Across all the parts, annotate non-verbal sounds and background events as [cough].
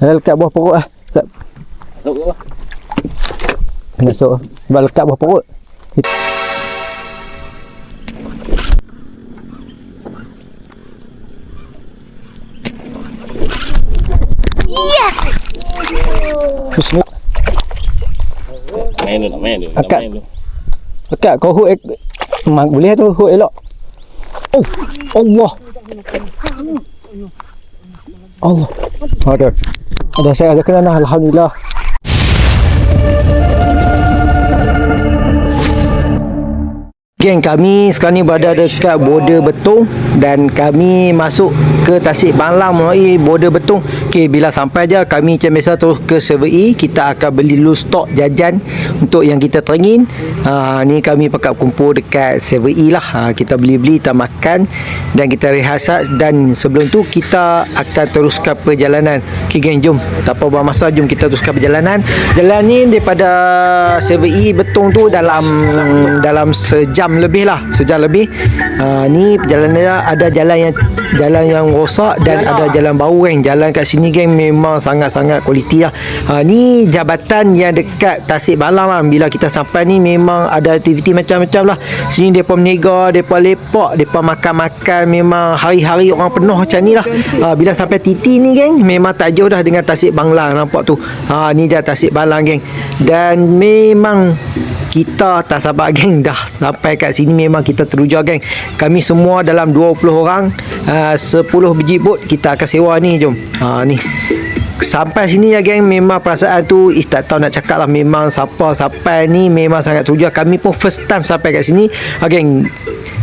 Ada lekat bawah pokok ah. Sat. Masuk ke? Masuk. Sebab lekat bawah pokok. Bismillah. Main dulu, nak main dulu. nak Akak. main dulu. Lekat kau hook ek... Mak boleh tu hook elok. Oh, Allah. Allah. Ada. Ada saya ada kena nah, alhamdulillah. Geng kami sekarang ni berada dekat border Betung dan kami masuk ke Tasik Banglang melalui border Betung. Okey, bila sampai je kami macam biasa terus ke server E, kita akan beli dulu stok jajan untuk yang kita teringin. Ha, ni kami pakat kumpul dekat server E lah. Ha, kita beli-beli, kita makan dan kita rehat dan sebelum tu kita akan teruskan perjalanan. Okey geng, jom. Tak apa buang masa, jom kita teruskan perjalanan. Jalan ni daripada server E Betung tu dalam dalam sejam lebih lah sejam lebih uh, ni perjalanan ada jalan yang jalan yang rosak dan ada jalan baru geng jalan kat sini geng memang sangat-sangat kualiti lah. Uh, ni jabatan yang dekat Tasik Balang lah. Bila kita sampai ni memang ada aktiviti macam-macam lah. Sini mereka meniaga mereka lepak mereka makan-makan. Memang hari-hari orang penuh macam ni lah. Uh, bila sampai titi ni geng memang tak jauh dah dengan Tasik Banglang nampak tu. Uh, ni dia Tasik Balang geng. Dan memang kita tak sabar geng dah sampai kat sini memang kita teruja geng. Kami semua dalam 20 orang uh, 10 biji bot kita akan sewa ni jom. Ha ni. Sampai sini ya geng. Memang perasaan tu ih tak tahu nak cakap lah. Memang siapa sampai ni memang sangat teruja. Kami pun first time sampai kat sini. Ha, geng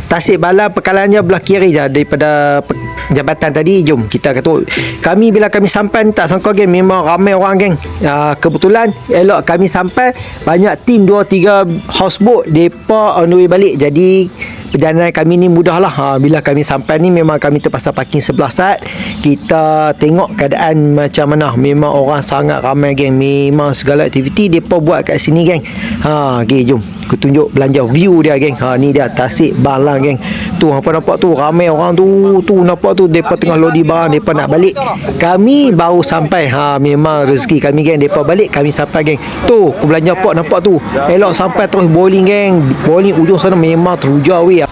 Tasik Balang pekalannya belah kiri je daripada pe- jabatan tadi jom kita kata kami bila kami sampai ni tak sangka geng memang ramai orang geng. Uh, kebetulan elok kami sampai banyak tim 2 3 houseboat depa on the way balik. Jadi perjalanan kami ni mudah lah ha, bila kami sampai ni memang kami terpaksa parking sebelah side kita tengok keadaan macam mana. Memang orang sangat ramai geng. Memang segala aktiviti depa buat kat sini geng. Ha okay, jom aku tunjuk belanja view dia geng. Ha ni dia Tasik Balang geng. Tu apa nampak tu? Ramai orang tu tu nampak tu. Depa tengah lodi barang depa nak balik. Kami baru sampai. Ha memang rezeki kami geng. Depa balik kami sampai geng. Tu aku belanja pot nampak tu. Elok sampai terus bowling geng. Bowling ujung sana memang teruja weh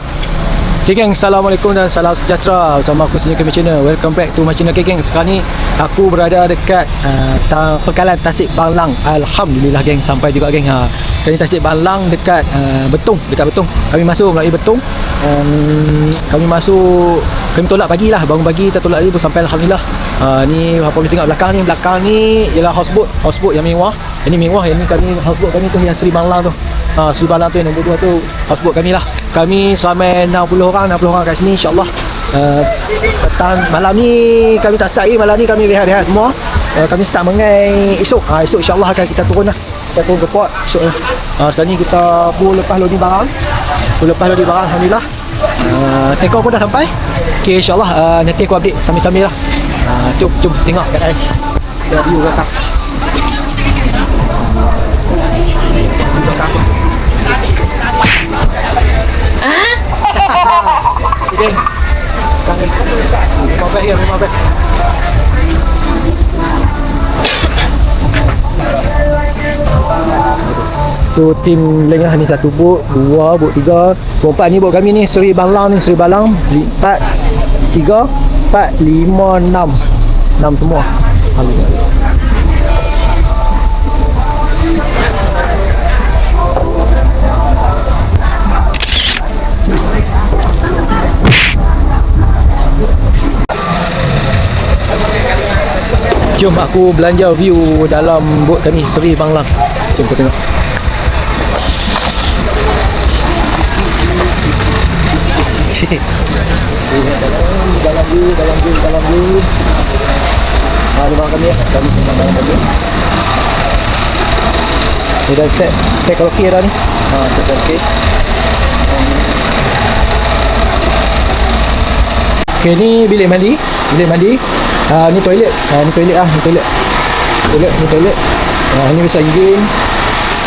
Okay geng, Assalamualaikum dan salam sejahtera. Bersama aku Senyum Kami Channel Welcome back to channel Okay geng, sekarang ni Aku berada dekat uh, ta- Pekalan Tasik Banglang Alhamdulillah geng, sampai juga geng. Ha. Ni Tasik Banglang dekat uh, Betung. Dekat Betung. Kami masuk melalui Betung. Um, Kami masuk Kami tolak pagi lah Bangun pagi kita tolak pun sampai Alhamdulillah. Uh, Ni apa boleh tengok belakang ni? Belakang ni ialah houseboat. Houseboat yang mewah. Yang ni mewah. Yang ni kami houseboat kami tu Yang Sri Banglang tu. Ha, Sri Balang tu yang nombor 2 tu houseboat kami lah. Kami selama 60 orang, 60 orang kat sini insya-Allah. Uh, petang malam ni kami tak start lagi, malam ni kami rehat-rehat semua. Uh, kami start mengai esok. Ha, esok insya-Allah akan kita turun lah. Kita turun ke port esok lah. Uh, sekarang ni kita pun lepas loading barang. Pun lepas loading barang alhamdulillah. Uh, take pun dah sampai. Okay insya-Allah uh, nanti aku update sambil-sambil lah. Uh, jom, jom tengok keadaan. Kita view belakang. View belakang. Tu tim lengah ni satu bot, dua bot tiga, bot empat ni bot kami ni Seri Balang ni Seri Balang empat, tiga, empat, lima, enam, enam semua. Alhamdulillah. Jom aku belanja view dalam bot kami Seri Banglang. Jom kita tengok. Cik. Dalam view, dalam view, dalam view. Ha, di bawah kami ya. Kami tengah dalam kami. Ni dah set, set kalau dah ni. Ha, set okey. Okay, ni bilik mandi. Bilik mandi uh, ni toilet. uh, ni toilet ah, ni toilet. Lah, toilet, ni toilet. uh, ni bisa gigin.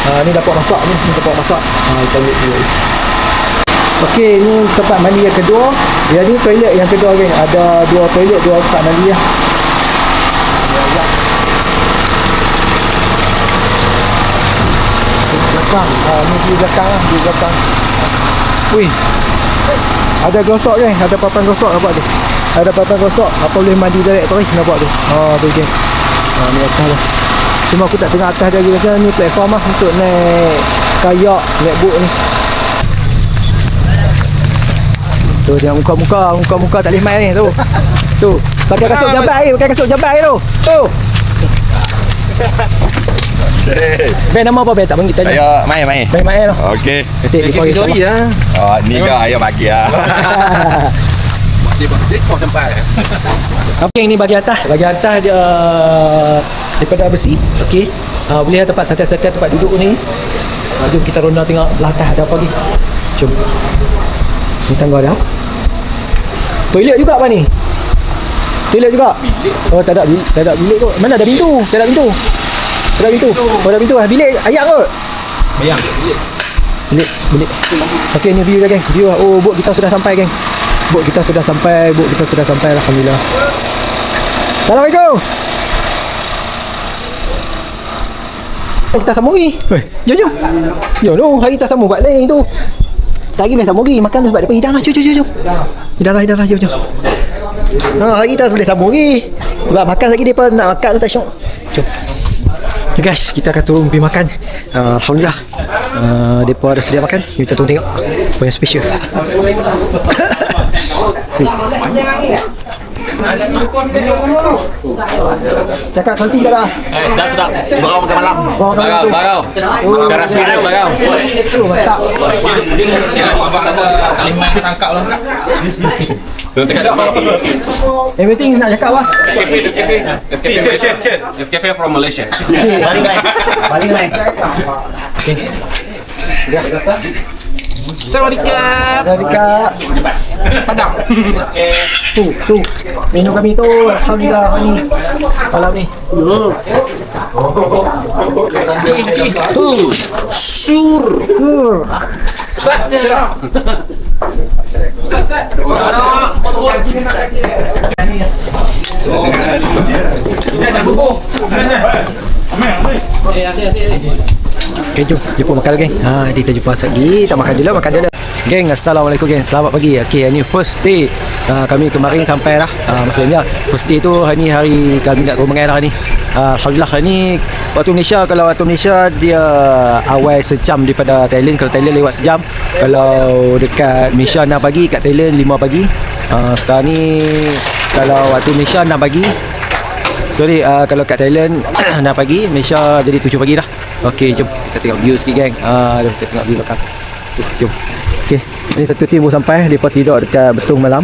uh, ah, ni dapat masak ni, ni dapat masak. Ha kita ambil. Okey, ni tempat mandi yang kedua. Ya ni toilet yang kedua geng. Ada dua toilet, dua tempat mandi lah. Ya. Belakang. Ha, ni di belakang lah. Di belakang. Wih. Ada gosok geng. Ada papan gosok nampak tu. Ada papan gosok. Apa boleh mandi direct tu kan? Nampak tu. Oh, tu geng. Ah, ni atas lah. Cuma aku tak tengok atas dia lagi rasa ni platform lah untuk naik kayak, naik boat ni. Tu tengok muka-muka, muka-muka tak boleh main ni tu. Tu, pakai kasut jabat ni, pakai kasut jabat ni tu. Tu. Ben nama apa Ben? Tak panggil tanya. Ayo main main. Main main tu. Okey. Ketik di pagi story lah. Oh, ni ke ayo bagi [laughs] ah. Okey ini bahagian atas. Bahagian atas dia uh, daripada besi. Okey. Uh, boleh tempat santai-santai tempat duduk ni. Uh, jom kita ronda tengok belah atas ada apa lagi. Jom. Ni tangga dia. Toilet juga apa ni? Toilet juga? Bilik. Oh tak ada bilik, tak ada bilik kot. Mana ada pintu? Tak ada pintu. Tak ada pintu. Oh ada pintu ah. Bilik ayam kot. Bayang. Bilik, bilik. Okey ni view dia geng. View lah. Oh bot kita sudah sampai geng. Bot kita sudah sampai, bot kita sudah sampai alhamdulillah. Assalamualaikum. Kita sambung lagi. Weh, jom jom. Jom tu, hari kita sambung buat lain tu. Tak lagi boleh sambung lagi. Makan tu sebab dia pergi dah lah. Jom, jom, jom. jom. Dah lah, dah lah. Jom, jom. Ha, hari kita boleh sambung lagi. Sebab makan lagi dia pun nak makan tu tak syok. Jom. Okay guys, kita akan turun pergi makan. Uh, Alhamdulillah. Uh, mereka ada sedia makan. Jom Kita turun tengok. Apa yang special. [coughs] Cakap something tak dah? Eh, sedap sedap. Sebarang makan malam. Wah, Bagau, bagau. Garas spirit bagau. Itu mantap. tangkap lah. Everything nak cakap lah. FKP, FKP. FKP. FKP from Malaysia. Balik lain. Balik lain. Sawadikap. Dekat Padang. tu, tu. Menu kami tu Alhamdulillah ni. Malam ni. Sur. Sur. Okay, jom. Jumpa makan lagi. Ha, kita jumpa lagi. Kita makan dulu, makan dulu. Geng, Assalamualaikum geng. Selamat pagi. Okay, ini first day. Uh, kami kemarin sampai dah. Uh, maksudnya, first day tu hari ni hari kami nak mengai dah ni. Uh, Alhamdulillah hari ni waktu Malaysia kalau waktu Malaysia dia awal sejam daripada Thailand kalau Thailand lewat sejam kalau dekat Malaysia 6 pagi kat Thailand 5 pagi uh, sekarang ni kalau waktu Malaysia 6 pagi Sorry, uh, kalau kat Thailand [clears throat] 6 pagi, Malaysia jadi 7 pagi dah. Okey, jom kita tengok view sikit geng. Ah, uh, jom kita tengok view belakang. Tu, jom. Okey, ni satu tim baru sampai, depa tidur dekat Betung malam.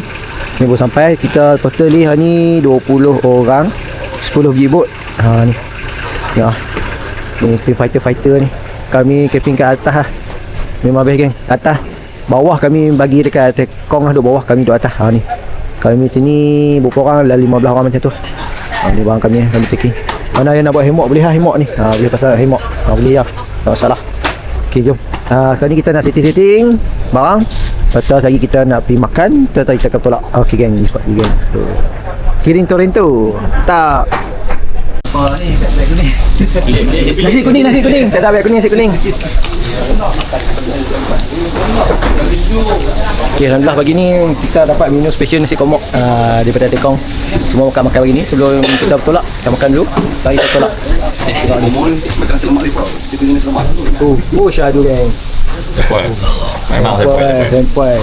Ni baru sampai, kita totally hari ni 20 orang, 10 biji bot. Ha ni. Ya. Ni tim fighter-fighter ni. Kami camping kat atas lah. Memang best geng. Atas. Bawah kami bagi dekat tekong lah duduk bawah kami duduk atas. Ha ni. Kami sini berapa orang? Dah 15 orang macam tu. Ha, ni barang kami kami taking. Mana yang nak buat hemok boleh lah hemok ni. Ha, boleh pasal hemok. Ha, boleh lah. Tak masalah. Okey jom. Ha, sekarang ni kita nak setting-setting barang. Lepas lagi kita nak pergi makan. Lepas kita akan tolak. Okey geng. Lagi geng. Tu. Kiring Toronto. Tak. Apa ni? Nasi kuning. nasi kuning, nasi kuning. Tak ada kuning, nasi kuning. Okey, Alhamdulillah pagi ni kita dapat minum special nasi komok uh, daripada Tekong. Semua makan-makan pagi ni. Sebelum kita bertolak, kita makan dulu. Mari kita tolak. Oh, oh syahdu geng. Memang Sampai, sampai.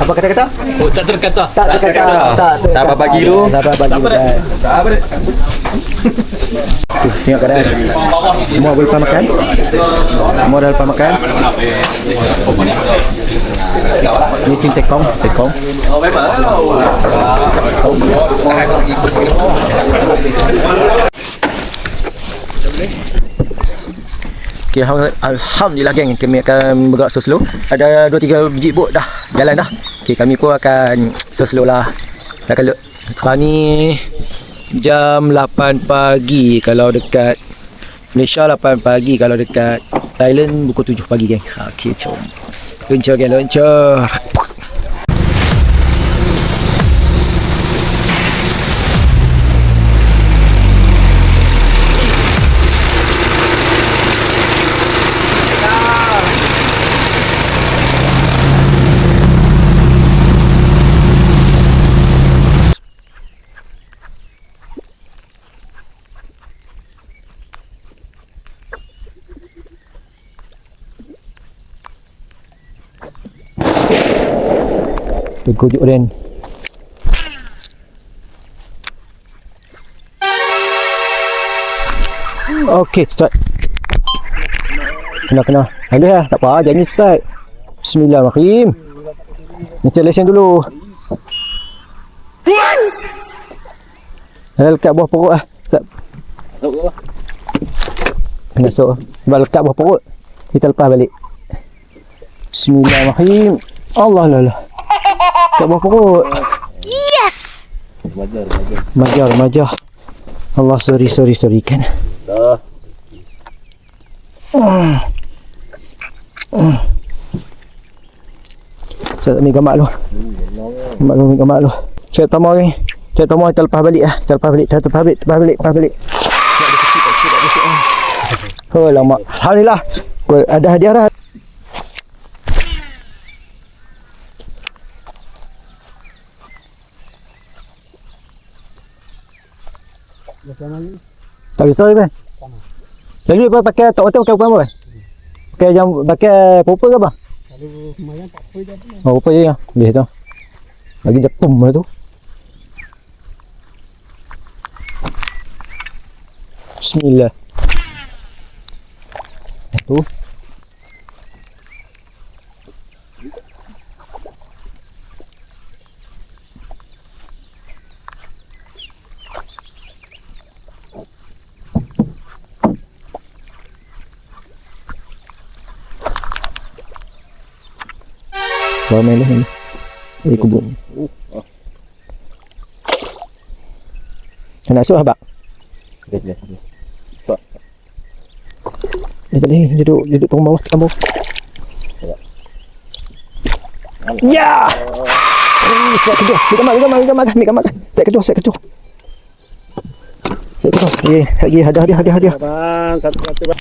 Apa kata-kata? Oh, tak terkata. Tak terkata. Tak terkata. Sabar pagi dulu. Sabar pagi dulu. Sabar. Tu, tengok keadaan. Semua boleh lepas makan. Semua dah lepas makan. Ni tim tekong, tekong. Okay, alham- Alhamdulillah geng. Kami akan bergerak so slow Ada 2-3 biji bot dah Jalan dah. Okay kami pun akan So slow lah. Dah kalau Sekarang ni Jam 8 pagi Kalau dekat Malaysia 8 pagi Kalau dekat Thailand Pukul 7 pagi geng. Okay jom Luncur geng luncur Tergujuk Ren. Okey, start. Kena kena. Ada lah, tak apa, jangan start. Bismillahirrahmanirrahim. Macam lesen dulu. Dah lekat bawah perut ah. Start. Kena masuk. Sebab lekat bawah perut. Kita lepas balik. Bismillahirrahmanirrahim. Allah lah lah. Lekat bawah perut. Yes! Majar, majar. Allah, sorry, sorry, sorry kan. Dah. Saya tak ambil gambar lu. Gambar lu, gambar lu. Saya tak mau ni. Saya tak mau kita lepas balik ah. Kita lepas balik, kita lepas balik, lepas balik, lepas balik. Oh lama. Alhamdulillah. Ada hadiah dah. Tak kisah kan? Lagi apa pakai tok hotel pakai apa apa? Pakai jam pakai popa ke apa? Oh, apa je ya? Boleh tu. Lagi dia pum lah tu. Bismillah. Tu. Bawa main lah ni. Eh, kubur. Nak masuk abang? Okey. Dia tak boleh duduk duduk turun bawah tekan bawah. Ya. Eh, set kedua. Ambil gambar, ambil gambar, ambil gambar, ambil gambar. Set kedua, set kedua. Set kedua. Eh, lagi hadiah, hadiah, hadiah, hadiah. Bang, satu-satu bang.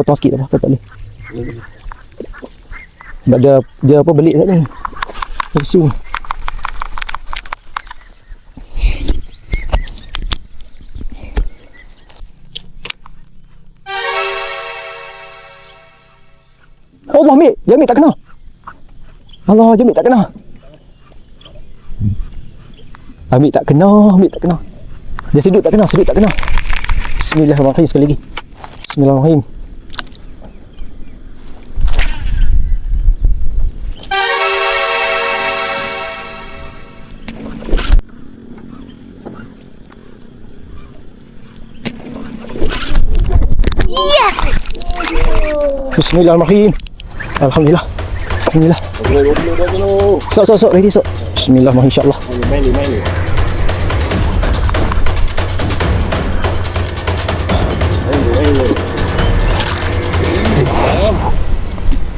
Potong sikit dah, tak boleh. Sebab dia, dia apa belik tak ni. Pusing. Allah ambil, dia ambil tak kena. Allah, dia ambil tak kena. Ambil tak kena, ambil tak kena. Dia sedut tak kena, sedut tak kena. Bismillahirrahmanirrahim sekali lagi. Bismillahirrahmanirrahim. Bismillahirrahmanirrahim. Alhamdulillah. Alhamdulillah. Sok sok sok ready sok. Bismillahirrahmanirrahim insyaallah. Main ni.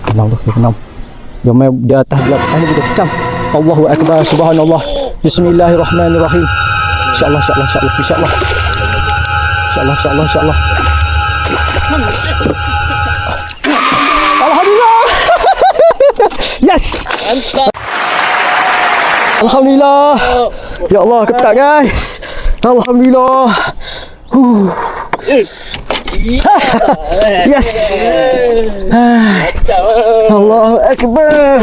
Kenam tu, dia kenam. Dia main di atas gelap. Ini dia tekam. Allahu akbar subhanallah. Bismillahirrahmanirrahim. Insyaallah insyaallah insyaallah insyaallah. Insyaallah insyaallah insyaallah. Yes. Alhamdulillah. Ya Allah, ketat guys. Alhamdulillah. Huh. yes. [sighs] Allahu Akbar.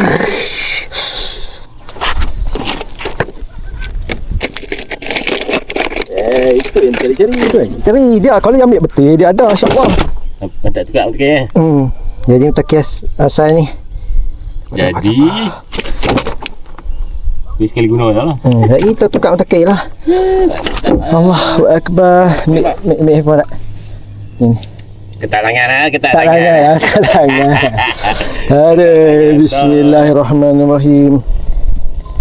Eh, itu yang cari-cari tu kan. Cari dia kalau dia ambil betul dia ada insya-Allah. Tak tukar okey eh. Hmm. Jadi untuk kias asal ni. Jadi Ni sekali guna dah lah. Hmm, lagi kita tukar mutakai lah. Allahu Akbar. Mik mik mik handphone tak? Ini. Ketat tangan ah, tangan ya, [laughs] tak tangan. Aduh, bismillahirrahmanirrahim.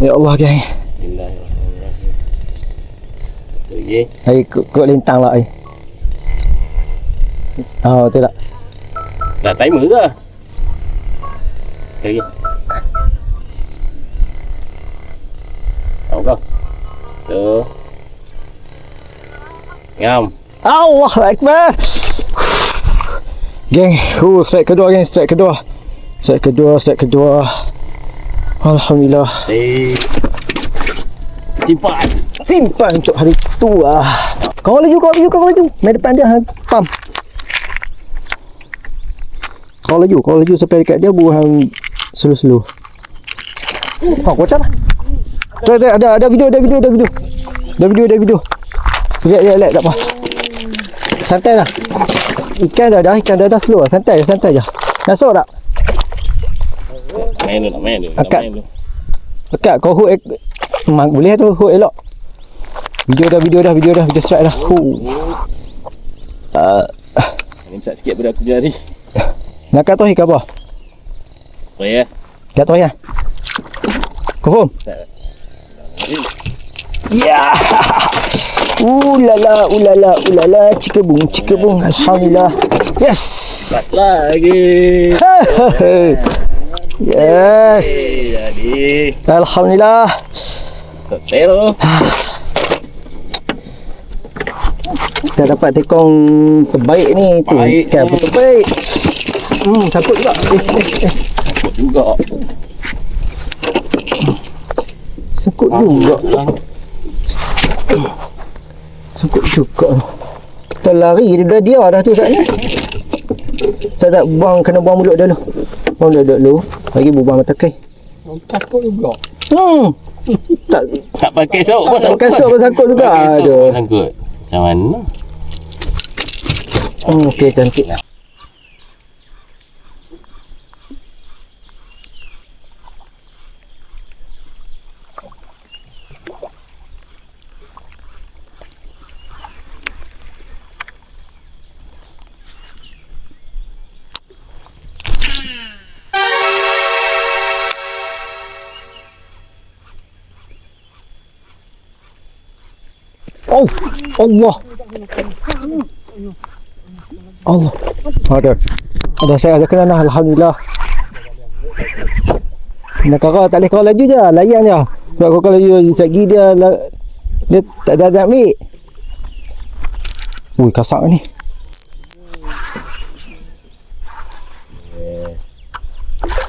Ya Allah geng. Bismillahirrahmanirrahim. Tu ye. Hai kok kok lintang lah ai. Oh, betul tak? Dah timer ke? Okey. Tahu kau. Tu. Ngam. Allah Akbar. Geng, uh, strike kedua geng, strike kedua. Strike kedua, strike kedua. Alhamdulillah. Eh. Simpan. Simpan untuk hari tua. Kau laju, kau laju, kau laju. Main depan dia, hang pam. Kau laju, kau laju sampai dekat dia, buruh hang slow-slow. Kau kuat lah. Tu ada, ada, ada video, ada video, ada video. Ada video, ada video. Lihat, lihat, lihat, tak apa. Santai lah. Ikan dah dah, ikan dah dah slow lah. Santai, santai je. Masuk tak? Main dulu, nak main dulu. nak Akak. Dekat kau hook ek... Mak, boleh tu hook elok. Video dah, video dah, video dah, video strike dah. Huh. Ini besar sikit pada aku jari. Nak kat tohi ke apa? Oh ya. Kat tohi lah. Confirm? Ya. Ulala, ulala, ulala, cikebung, cikebung. Alhamdulillah. Yes. Lagi. yes. Jadi. Alhamdulillah. Setero. Kita dapat tekong terbaik ni tu. Baik. Apa terbaik. Hmm, sangkut juga. Eh, eh, eh. Ikut juga. Sangkut juga. Sangkut juga. Kita lari dia dah dia dah tu saat ni. Saya tak buang kena buang mulut dulu. Buang mulut dulu. Lagi buang mata kai. Takut juga. Hmm. tak Tak pakai sok pun. tak pakai sok pun sangkut juga. Pakai sok Aduh. pun sangkut. Macam mana? Hmm, okey cantik. Oh, Allah. Allah. Ada. Ada saya ada kena nah, alhamdulillah. Nak kau tak boleh kau laju je, layan je. Sebab kau kalau laju segi dia dia tak ada nak ambil. Ui, kasak ni.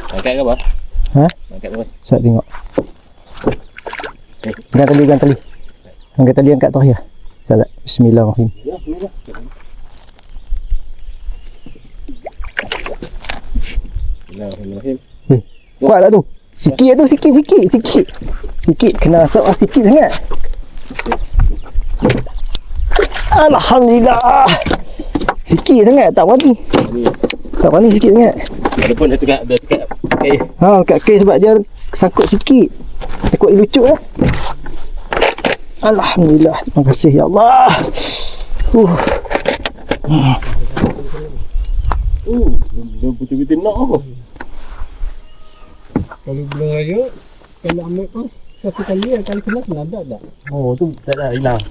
Angkat ke apa? Ha? Angkat apa? Saya tengok. Angkat tali, angkat tali. Angkat tali, angkat Salah. Bismillahirrahmanirrahim. Bismillahirrahmanirrahim. Kuat tak tu? Sikit tu, sikit, sikit, sikit. Sikit, kena asap lah sikit sangat. Alhamdulillah. Sikit sangat, tak berani. Tak berani sikit sangat. Dia tengah dia tengah pakai Ha, kat kes sebab dia sangkut sikit. Takut dia lucu lah. Alhamdulillah. Terima kasih ya Allah. Uh. uh belum betul-betul nak apa. Kalau belum raya, kalau ambil pun satu kali lah. Kali kena kena ada tak? Oh tu tak ada hilang.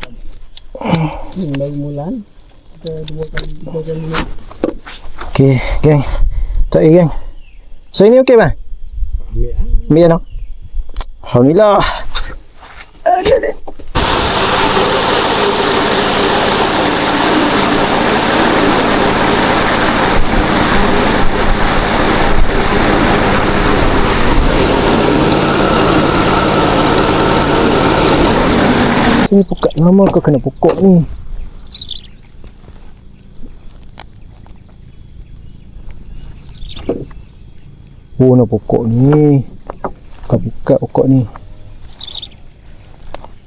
Ini baru mulan. Kita dua kali, tiga kali. Okey, geng. Tak eh, geng. So ini okey bang? Ambil lah. Ambil no? Alhamdulillah. Sini pokok lama kau kena pokok ni. Oh nak pokok ni. Buka-buka pokok ni.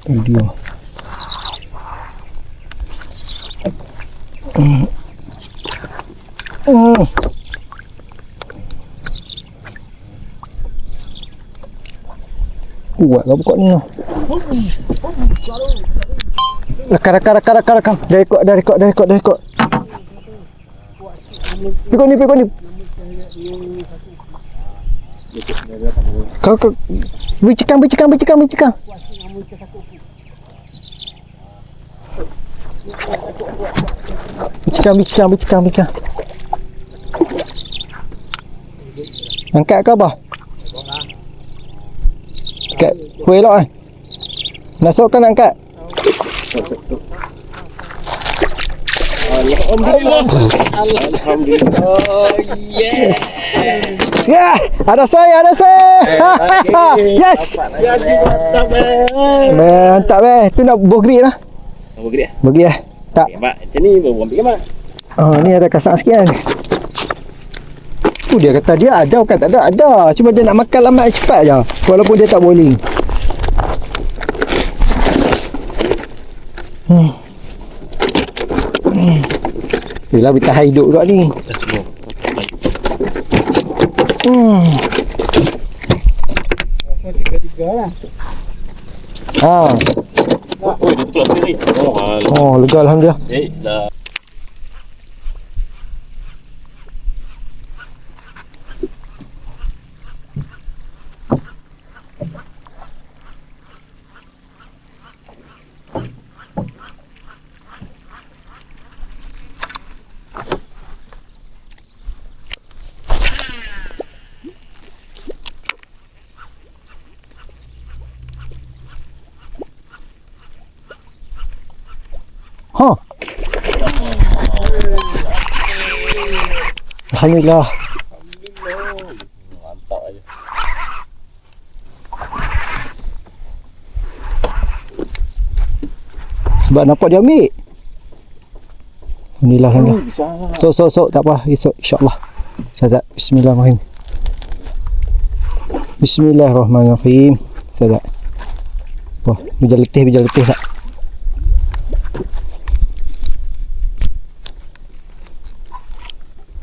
Ini dia. Hmm. Hmm. Kuat lah pokok ni. Rakam, rakam, rakam, rakam, rakam. Dah rekod, dah rekod, dah rekod, dah rekod. Pikul ni, pikul ni. Kau kau bercekang bercekang bercekang bercekang. Bercekang bercekang bercekang bercekang. Angkat ke apa? Angkat. Kuih elok eh. Masuk kan angkat. Ya, ada saya, ada saya. [laughs] yes. Mantap eh. Tu nak bogri lah. Bagi eh. Tak. Gambar macam ni baru ambil gambar. Oh, ni ada kasak sikit kan. Oh, dia kata dia ada, bukan tak ada. Ada. Cuma dia nak makan lambat cepat je. Walaupun dia tak bowling. Hmm. Hmm. Yelah, bertahan hidup juga ni. Hmm. Tiga-tiga lah. Ha. Oh, dia. Oh. Oh, lega Alhamdulillah. Eh, dah. Alhamdulillah. Sebab nampak dia ambil. Alhamdulillah. Besar. So, so, so, tak apa. Esok, insyaAllah. Sadat. Bismillahirrahmanirrahim. Bismillahirrahmanirrahim. Sadat. Wah, bija letih, bija letih tak?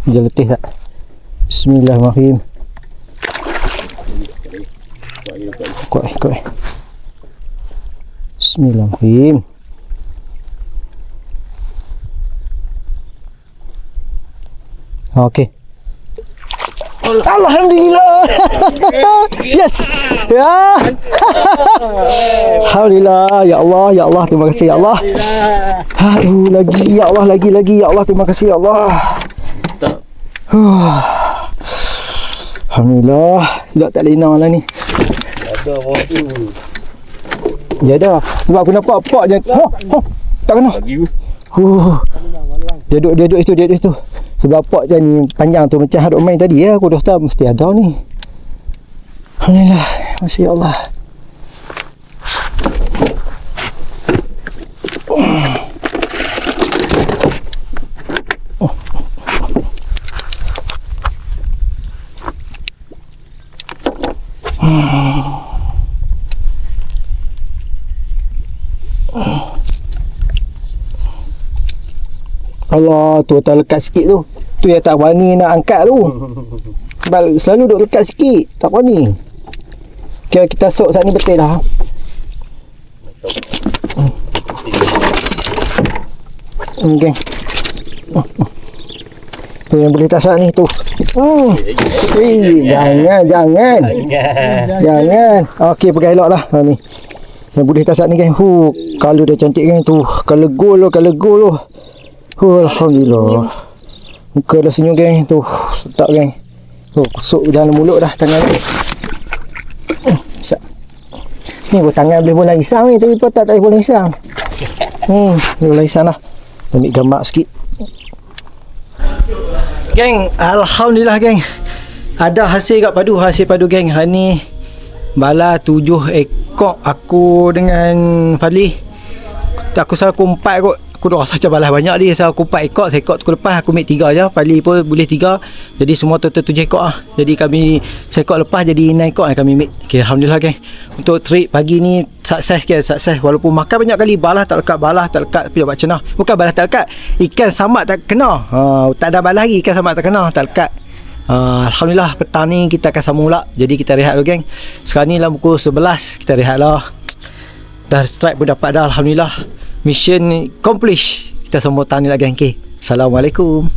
Bija letih tak? Bismillahirrahmanirrahim. Kuat, kuat. Bismillahirrahmanirrahim. Okey. Alhamdulillah. [laughs] yes. Ya. [laughs] Alhamdulillah. Ya Allah, ya Allah, terima kasih ya Allah. Aduh, lagi ya Allah, lagi lagi ya Allah, terima kasih ya Allah. Huh. [sighs] Alhamdulillah. Tidak tak lena lah ni. Ada tu. Ya dah. Sebab aku nampak pak je. Oh, oh. Tak kena. Lagi. Huh. Dia duduk, dia duduk itu, dia duduk itu. Sebab pak je ni panjang tu macam hadut main tadi ya. Aku dah tahu mesti ada ni. Alhamdulillah. Masya Allah. Allah tu tak lekat sikit tu. Tu yang tak berani nak angkat tu. [laughs] Sebab selalu duk lekat sikit. Tak berani. Kira kita sok saat ni betul dah. Hmm. Geng. Hmm. Tu yang boleh tasak ni tu. Hmm. Eh, jangan, jangan. Jangan. Okey, pegang elok lah. Ha, ni. Yang boleh tasak ni geng. Hu, kalau dia cantik geng tu. Kalau gol tu, kalau gol tu. Oh, Alhamdulillah. Muka dah senyum geng. Tu, sedap geng. Tu, kusuk dalam mulut dah tangan ni. Hmm. Ni pun tangan boleh bola isang ni. Tapi pun tak tak boleh bola isang. Hmm, boleh bola isang lah. Ambil gambar sikit. Geng, Alhamdulillah geng. Ada hasil kat padu. Hasil padu geng. Hari ni bala tujuh ekor aku dengan Fadli. Aku salah aku empat kot. Aku dah rasa macam balas banyak dia. Salah aku empat ekor. Seekor aku lepas aku ambil tiga je. Fadli pun boleh tiga. Jadi semua total tujuh ekor lah. Jadi kami seekor lepas jadi enam ekor yang kami ambil. Okay, Alhamdulillah geng. Untuk trip pagi ni sukses ke sukses. Walaupun makan banyak kali balas tak lekat. Balas tak lekat. Tapi buat cenah. Bukan balas tak lekat. Ikan sambat tak kena. Ha, tak ada balas lagi. Ikan sambat tak kena. Tak lekat. Uh, Alhamdulillah petang ni kita akan sambung pula Jadi kita rehat dulu geng Sekarang ni lah pukul 11 Kita rehat lah Dah strike pun dapat dah Alhamdulillah Mission accomplish Kita ni lah geng okay. Assalamualaikum